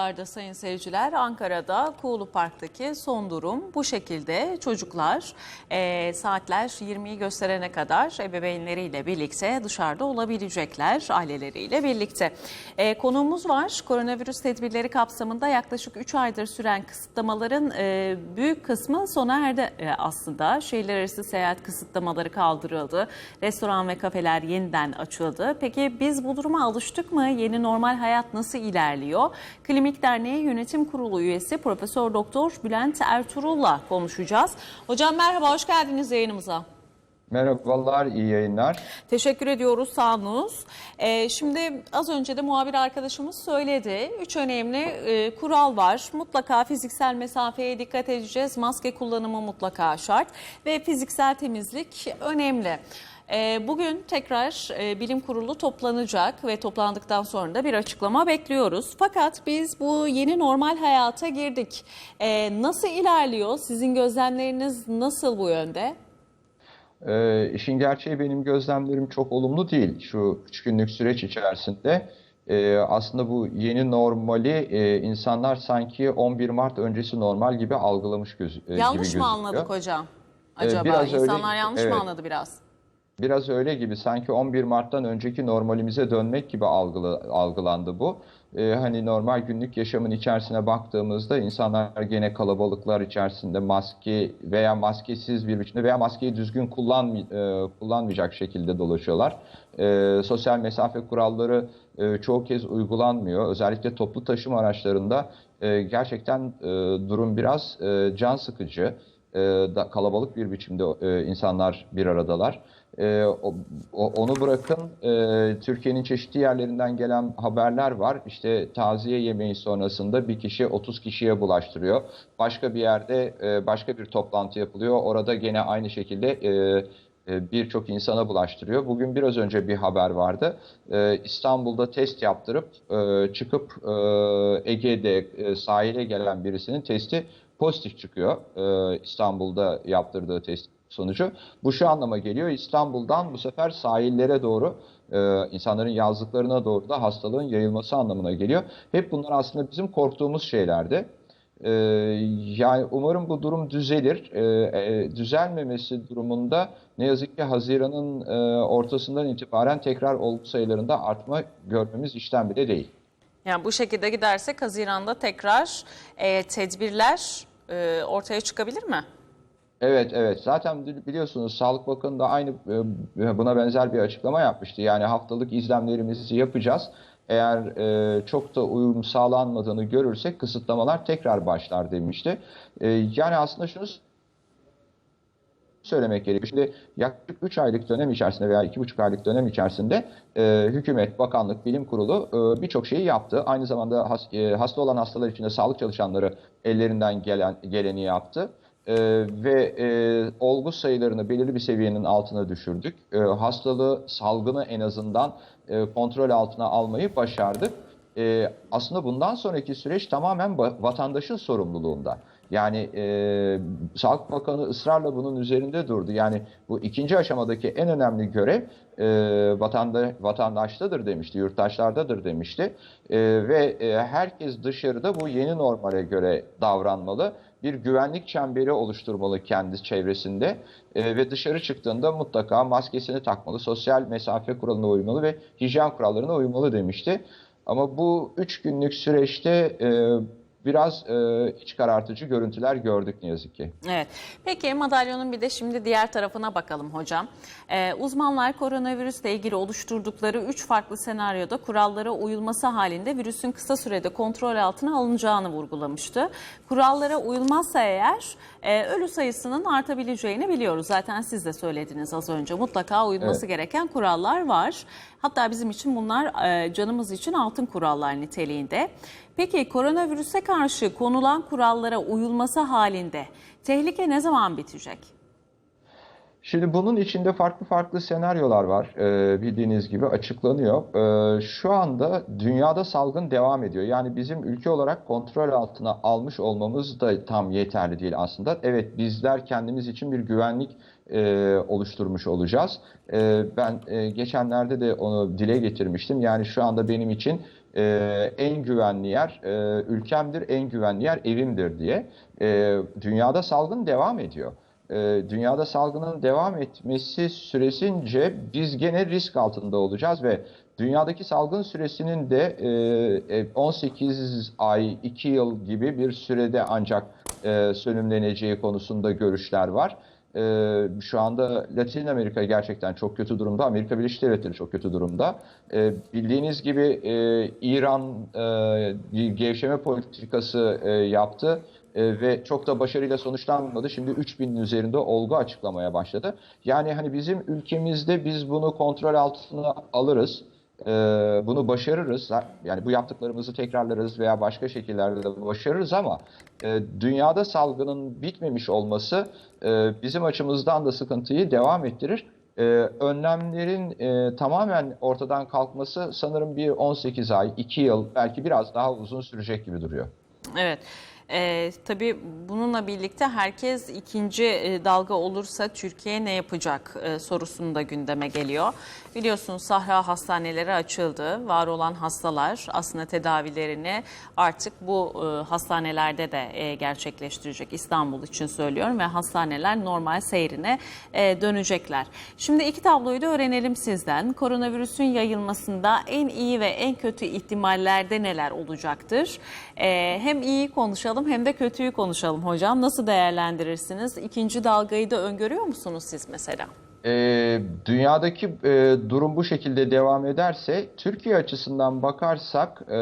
Arda sayın seyirciler Ankara'da Kuğulu Park'taki son durum bu şekilde çocuklar e, saatler 20'yi gösterene kadar ebeveynleriyle birlikte dışarıda olabilecekler aileleriyle birlikte. E, konuğumuz var koronavirüs tedbirleri kapsamında yaklaşık 3 aydır süren kısıtlamaların e, büyük kısmı sona erdi e, aslında. Şehirler arası seyahat kısıtlamaları kaldırıldı. Restoran ve kafeler yeniden açıldı. Peki biz bu duruma alıştık mı? Yeni normal hayat nasıl ilerliyor? Klinik Derneği Yönetim Kurulu üyesi Profesör Doktor Bülent Ertuğrul'la konuşacağız. Hocam merhaba, hoş geldiniz yayınımıza. Merhabalar, iyi yayınlar. Teşekkür ediyoruz, sağ olunuz. Ee, şimdi az önce de muhabir arkadaşımız söyledi. Üç önemli e, kural var. Mutlaka fiziksel mesafeye dikkat edeceğiz. Maske kullanımı mutlaka şart ve fiziksel temizlik önemli. Ee, Bugün tekrar e, bilim kurulu toplanacak ve toplandıktan sonra da bir açıklama bekliyoruz. Fakat biz bu yeni normal hayata girdik. Ee, Nasıl ilerliyor? Sizin gözlemleriniz nasıl bu yönde? Ee, işin gerçeği benim gözlemlerim çok olumlu değil şu üç günlük süreç içerisinde. Ee, aslında bu yeni normali e, insanlar sanki 11 Mart öncesi normal gibi algılamış göz, e, gibi Yanlış gözüküyor. mı anladık hocam? Acaba biraz öyle- insanlar yanlış evet. mı anladı biraz? Biraz öyle gibi sanki 11 Mart'tan önceki normalimize dönmek gibi algıla, algılandı bu. Ee, hani normal günlük yaşamın içerisine baktığımızda insanlar gene kalabalıklar içerisinde maske veya maskesiz bir biçimde veya maskeyi düzgün kullan, e, kullanmayacak şekilde dolaşıyorlar. Ee, sosyal mesafe kuralları e, çoğu kez uygulanmıyor. Özellikle toplu taşıma araçlarında e, gerçekten e, durum biraz e, can sıkıcı. E, da, kalabalık bir biçimde e, insanlar bir aradalar. E, o- onu bırakın e, Türkiye'nin çeşitli yerlerinden gelen haberler var. İşte taziye yemeği sonrasında bir kişi 30 kişiye bulaştırıyor. Başka bir yerde e, başka bir toplantı yapılıyor. Orada gene aynı şekilde e, e, birçok insana bulaştırıyor. Bugün biraz önce bir haber vardı. E, İstanbul'da test yaptırıp e, çıkıp Ege'de sahile gelen birisinin testi pozitif çıkıyor. İstanbul'da yaptırdığı test sonucu. Bu şu anlama geliyor. İstanbul'dan bu sefer sahillere doğru e, insanların yazlıklarına doğru da hastalığın yayılması anlamına geliyor. Hep bunlar aslında bizim korktuğumuz şeylerdi. E, yani umarım bu durum düzelir. E, e, düzelmemesi durumunda ne yazık ki Haziran'ın e, ortasından itibaren tekrar olgu sayılarında artma görmemiz işten bile değil. Yani bu şekilde gidersek Haziran'da tekrar e, tedbirler e, ortaya çıkabilir mi? Evet, evet. Zaten biliyorsunuz Sağlık Bakanı da aynı e, buna benzer bir açıklama yapmıştı. Yani haftalık izlemlerimizi yapacağız. Eğer e, çok da uyum sağlanmadığını görürsek kısıtlamalar tekrar başlar demişti. E, yani aslında şunu söylemek gerekiyor. Şimdi yaklaşık 3 aylık dönem içerisinde veya 2,5 aylık dönem içerisinde e, hükümet, bakanlık, bilim kurulu e, birçok şeyi yaptı. Aynı zamanda has, e, hasta olan hastalar için de sağlık çalışanları ellerinden gelen geleni yaptı. E, ve e, olgu sayılarını belirli bir seviyenin altına düşürdük. E, hastalığı, salgını en azından e, kontrol altına almayı başardık. E, aslında bundan sonraki süreç tamamen vatandaşın sorumluluğunda. Yani e, Sağlık Bakanı ısrarla bunun üzerinde durdu. Yani bu ikinci aşamadaki en önemli görev e, vatanda, vatandaştadır demişti, yurttaşlardadır demişti. E, ve e, herkes dışarıda bu yeni normale göre davranmalı. Bir güvenlik çemberi oluşturmalı kendi çevresinde E, ve dışarı çıktığında mutlaka maskesini takmalı, sosyal mesafe kuralına uymalı ve hijyen kurallarına uymalı demişti. Ama bu üç günlük süreçte e, biraz e, iç karartıcı görüntüler gördük ne yazık ki. Evet. Peki madalyonun bir de şimdi diğer tarafına bakalım hocam. Ee, uzmanlar koronavirüsle ilgili oluşturdukları 3 farklı senaryoda kurallara uyulması halinde virüsün kısa sürede kontrol altına alınacağını vurgulamıştı. Kurallara uyulmazsa eğer e, ölü sayısının artabileceğini biliyoruz. Zaten siz de söylediniz az önce. Mutlaka uyulması Evet. gereken kurallar var. Hatta bizim için bunlar e, canımız için altın kurallar niteliğinde. Peki koronavirüse karşı konulan kurallara uyulması halinde tehlike ne zaman bitecek? Şimdi bunun içinde farklı farklı senaryolar var. Ee, bildiğiniz gibi açıklanıyor. Ee, şu anda dünyada salgın devam ediyor. Yani bizim ülke olarak kontrol altına almış olmamız da tam yeterli değil aslında. Evet bizler kendimiz için bir güvenlik e, oluşturmuş olacağız. E, ben e, geçenlerde de onu dile getirmiştim. Yani şu anda benim için e, en güvenli yer e, ülkemdir, en güvenli yer evimdir diye. E, dünyada salgın devam ediyor. E, dünyada salgının devam etmesi süresince biz gene risk altında olacağız ve dünyadaki salgın süresinin de e, 18 ay, 2 yıl gibi bir sürede ancak e, sönümleneceği konusunda görüşler var. Ee, şu anda Latin Amerika gerçekten çok kötü durumda. Amerika Birleşik Devletleri çok kötü durumda. Ee, bildiğiniz gibi e, İran e, gevşeme politikası e, yaptı e, ve çok da başarıyla sonuçlanmadı. Şimdi 3000'in üzerinde olgu açıklamaya başladı. Yani hani bizim ülkemizde biz bunu kontrol altına alırız. E, bunu başarırız. Yani bu yaptıklarımızı tekrarlarız veya başka şekillerde de başarırız ama e, dünyada salgının bitmemiş olması e, bizim açımızdan da sıkıntıyı devam ettirir. E, önlemlerin e, tamamen ortadan kalkması sanırım bir 18 ay, 2 yıl belki biraz daha uzun sürecek gibi duruyor. Evet. Ee, tabii bununla birlikte herkes ikinci e, dalga olursa Türkiye ne yapacak e, sorusunu da gündeme geliyor. Biliyorsunuz Sahra hastaneleri açıldı. Var olan hastalar aslında tedavilerini artık bu e, hastanelerde de e, gerçekleştirecek. İstanbul için söylüyorum ve hastaneler normal seyrine e, dönecekler. Şimdi iki tabloyu da öğrenelim sizden. Koronavirüsün yayılmasında en iyi ve en kötü ihtimallerde neler olacaktır? E, hem iyi konuşalım hem de kötüyü konuşalım hocam. Nasıl değerlendirirsiniz? İkinci dalgayı da öngörüyor musunuz siz mesela? E, dünyadaki e, durum bu şekilde devam ederse Türkiye açısından bakarsak e,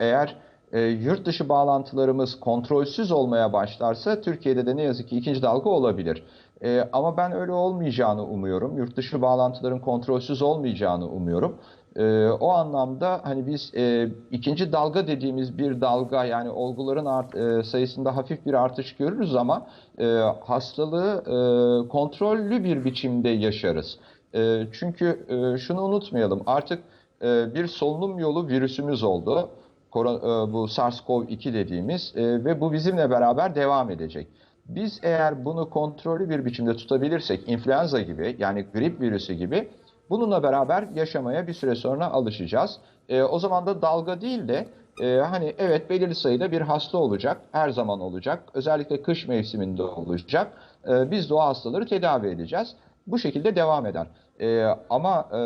eğer e, yurt dışı bağlantılarımız kontrolsüz olmaya başlarsa Türkiye'de de ne yazık ki ikinci dalga olabilir. E, ama ben öyle olmayacağını umuyorum. Yurt dışı bağlantıların kontrolsüz olmayacağını umuyorum. E, o anlamda hani biz e, ikinci dalga dediğimiz bir dalga yani olguların art, e, sayısında hafif bir artış görürüz ama e, hastalığı e, kontrollü bir biçimde yaşarız. E, çünkü e, şunu unutmayalım artık e, bir solunum yolu virüsümüz oldu. Koron, e, bu SARS-CoV-2 dediğimiz e, ve bu bizimle beraber devam edecek. Biz eğer bunu kontrollü bir biçimde tutabilirsek influenza gibi yani grip virüsü gibi Bununla beraber yaşamaya bir süre sonra alışacağız. E, o zaman da dalga değil de e, hani evet belirli sayıda bir hasta olacak, her zaman olacak. Özellikle kış mevsiminde olacak. E, biz de hastaları tedavi edeceğiz. Bu şekilde devam eder. E, ama e,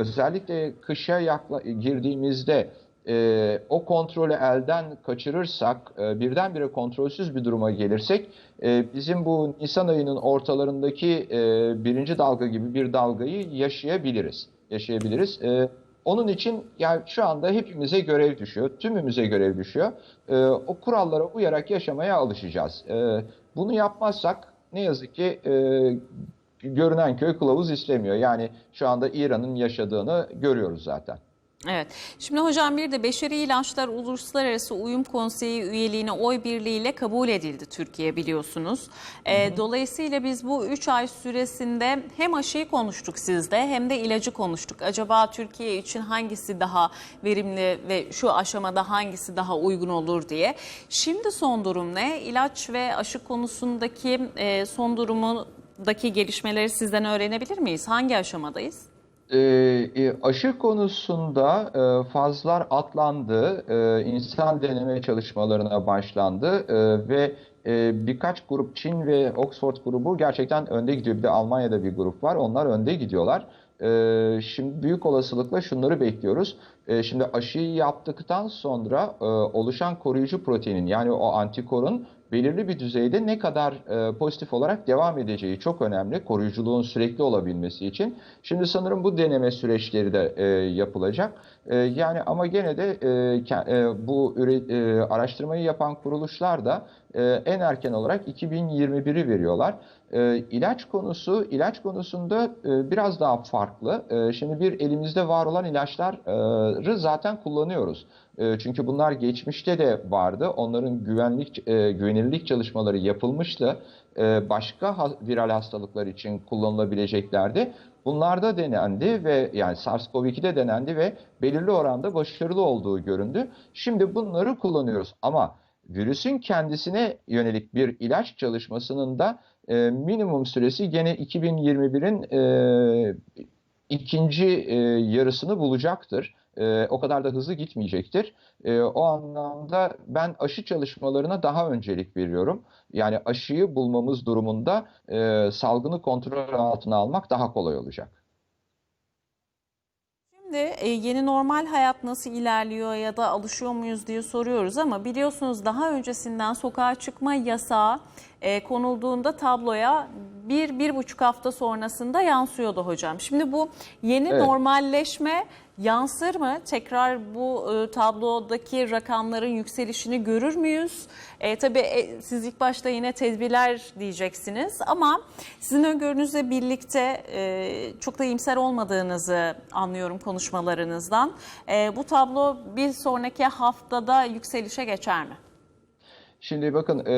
özellikle kışa yakla, girdiğimizde e, o kontrolü elden kaçırırsak, e, birdenbire kontrolsüz bir duruma gelirsek, e, bizim bu Nisan ayının ortalarındaki e, birinci dalga gibi bir dalgayı yaşayabiliriz. Yaşayabiliriz. E, onun için yani şu anda hepimize görev düşüyor, tümümüze görev düşüyor. E, o kurallara uyarak yaşamaya alışacağız. E, bunu yapmazsak ne yazık ki e, görünen köy kılavuz istemiyor. Yani şu anda İran'ın yaşadığını görüyoruz zaten. Evet. Şimdi hocam bir de Beşeri İlaçlar Uluslararası Uyum Konseyi üyeliğine oy birliğiyle kabul edildi Türkiye biliyorsunuz. Ee, dolayısıyla biz bu 3 ay süresinde hem aşıyı konuştuk sizde hem de ilacı konuştuk. Acaba Türkiye için hangisi daha verimli ve şu aşamada hangisi daha uygun olur diye. Şimdi son durum ne? İlaç ve aşı konusundaki e, son durumundaki gelişmeleri sizden öğrenebilir miyiz? Hangi aşamadayız? E, aşı konusunda e, fazlar atlandı, e, insan deneme çalışmalarına başlandı e, ve e, birkaç grup Çin ve Oxford grubu gerçekten önde gidiyor. Bir de Almanya'da bir grup var, onlar önde gidiyorlar. E, şimdi büyük olasılıkla şunları bekliyoruz. E, şimdi aşıyı yaptıktan sonra e, oluşan koruyucu proteinin yani o antikorun belirli bir düzeyde ne kadar e, pozitif olarak devam edeceği çok önemli koruyuculuğun sürekli olabilmesi için. Şimdi sanırım bu deneme süreçleri de e, yapılacak. E, yani ama gene de e, e, bu üre, e, araştırmayı yapan kuruluşlar da e, en erken olarak 2021'i veriyorlar. E, ilaç konusu, ilaç konusunda e, biraz daha farklı. E, şimdi bir elimizde var olan ilaçları zaten kullanıyoruz. E, çünkü bunlar geçmişte de vardı. Onların güvenlik e, güvenilirlik çalışmaları yapılmıştı. E, başka viral hastalıklar için kullanılabileceklerdi. Bunlarda denendi ve yani SARS-CoV-2'de denendi ve belirli oranda başarılı olduğu göründü. Şimdi bunları kullanıyoruz ama virüsün kendisine yönelik bir ilaç çalışmasının da e, minimum süresi gene 2021'in e, ikinci e, yarısını bulacaktır. E, o kadar da hızlı gitmeyecektir. E, o anlamda ben aşı çalışmalarına daha öncelik veriyorum. Yani aşıyı bulmamız durumunda e, salgını kontrol altına almak daha kolay olacak. Şimdi e, yeni normal hayat nasıl ilerliyor ya da alışıyor muyuz diye soruyoruz ama biliyorsunuz daha öncesinden sokağa çıkma yasağı e, konulduğunda tabloya bir, bir buçuk hafta sonrasında yansıyordu hocam. Şimdi bu yeni Evet. normalleşme yansır mı? Tekrar bu e, tablodaki rakamların yükselişini görür müyüz? E, tabii e, siz ilk başta yine tedbirler diyeceksiniz ama sizin öngörünüzle birlikte e, çok da iyimser olmadığınızı anlıyorum konuşmalarınızdan. E, bu tablo bir sonraki haftada yükselişe geçer mi? Şimdi bakın e,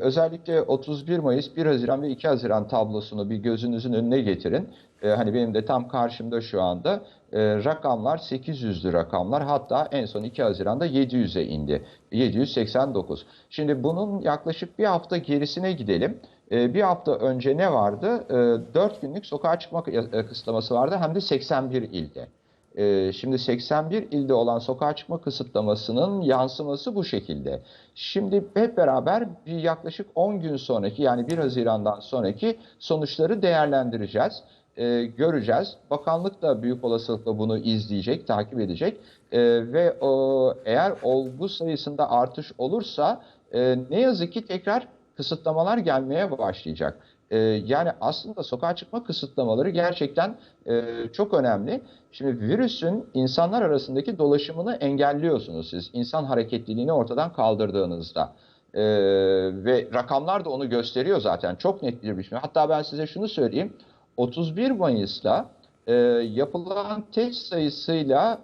özellikle 31 Mayıs, 1 Haziran ve 2 Haziran tablosunu bir gözünüzün önüne getirin. E, hani benim de tam karşımda şu anda e, rakamlar 800'lü rakamlar hatta en son 2 Haziran'da 700'e indi. 789. Şimdi bunun yaklaşık bir hafta gerisine gidelim. E, bir hafta önce ne vardı? E, 4 günlük sokağa çıkma e, kısıtlaması vardı hem de 81 ilde. Ee, Şimdi 81 ilde olan sokağa çıkma kısıtlamasının yansıması bu şekilde. Şimdi hep beraber bir yaklaşık 10 gün sonraki yani 1 Haziran'dan sonraki sonuçları değerlendireceğiz, Ee, göreceğiz. Bakanlık da büyük olasılıkla bunu izleyecek, takip edecek Ee, ve o, eğer olgu sayısında artış olursa e, ne yazık ki tekrar kısıtlamalar gelmeye başlayacak. Ee, yani aslında sokağa çıkma kısıtlamaları gerçekten e, çok önemli. Şimdi virüsün insanlar arasındaki dolaşımını engelliyorsunuz siz. İnsan hareketliliğini ortadan kaldırdığınızda. Ee, ve rakamlar da onu gösteriyor zaten çok net bir biçimde. Hatta ben size şunu söyleyeyim. 31 Mayıs'ta e, yapılan test sayısıyla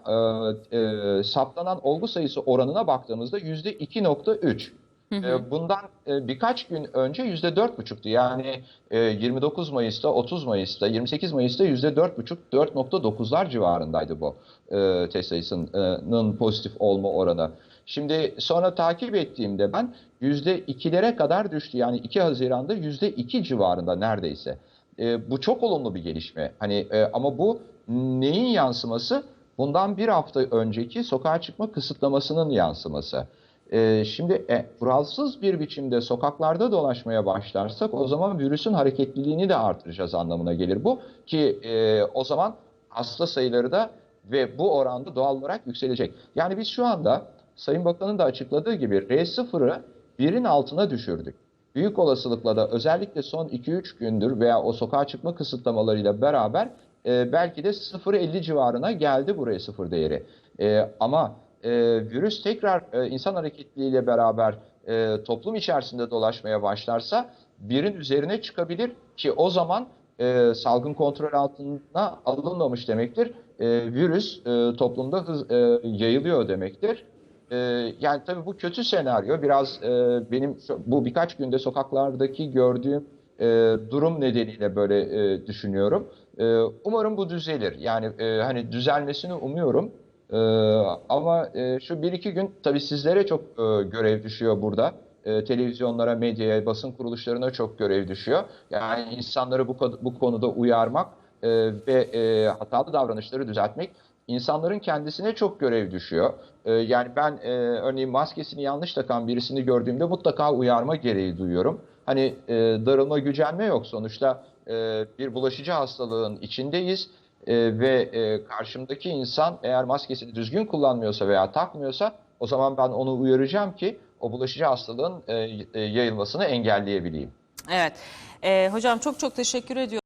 e, e, saptanan olgu sayısı oranına baktığımızda %2.3. E, Bundan e, birkaç gün önce %4,5'tu. Yani e, 29 Mayıs'ta, 30 Mayıs'ta, 28 Mayıs'ta %4,5, 4,9'lar civarındaydı bu e, test sayısının pozitif olma oranı. Şimdi sonra takip ettiğimde ben %2'lere kadar düştü. Yani 2 Haziran'da %2 civarında neredeyse. E, bu çok olumlu bir gelişme. Hani e, ama bu neyin yansıması? Bundan bir hafta önceki sokağa çıkma kısıtlamasının yansıması. Ee, şimdi e, kuralsız bir biçimde sokaklarda dolaşmaya başlarsak o zaman virüsün hareketliliğini de artıracağız anlamına gelir bu. Ki e, o zaman hasta sayıları da ve bu oranda doğal olarak yükselecek. Yani biz şu anda Sayın Bakan'ın da açıkladığı gibi R0'ı birin altına düşürdük. Büyük olasılıkla da özellikle son 2-3 gündür veya o sokağa çıkma kısıtlamalarıyla beraber e, belki de 0.50 civarına geldi buraya sıfır değeri. E, ama e, virüs tekrar e, insan hareketliliğiyle beraber e, toplum içerisinde dolaşmaya başlarsa birin üzerine çıkabilir ki o zaman e, salgın kontrol altına alınmamış demektir. E, virüs e, toplumda hız, e, yayılıyor demektir. E, yani tabii bu kötü senaryo. Biraz e, benim bu birkaç günde sokaklardaki gördüğüm e, durum nedeniyle böyle e, düşünüyorum. E, umarım bu düzelir. Yani e, hani düzelmesini umuyorum. Ee, ama e, şu bir iki gün tabii sizlere çok e, görev düşüyor burada. E, televizyonlara, medyaya, basın kuruluşlarına çok görev düşüyor. Yani insanları bu, bu konuda uyarmak e, ve e, hatalı davranışları düzeltmek insanların kendisine çok görev düşüyor. E, yani ben e, örneğin maskesini yanlış takan birisini gördüğümde mutlaka uyarma gereği duyuyorum. Hani e, darılma, gücenme yok sonuçta e, bir bulaşıcı hastalığın içindeyiz. E, ve e, karşımdaki insan eğer maskesini düzgün kullanmıyorsa veya takmıyorsa o zaman ben onu uyaracağım ki o bulaşıcı hastalığın e, e, yayılmasını engelleyebileyim. Evet. E, hocam çok çok teşekkür ediyorum.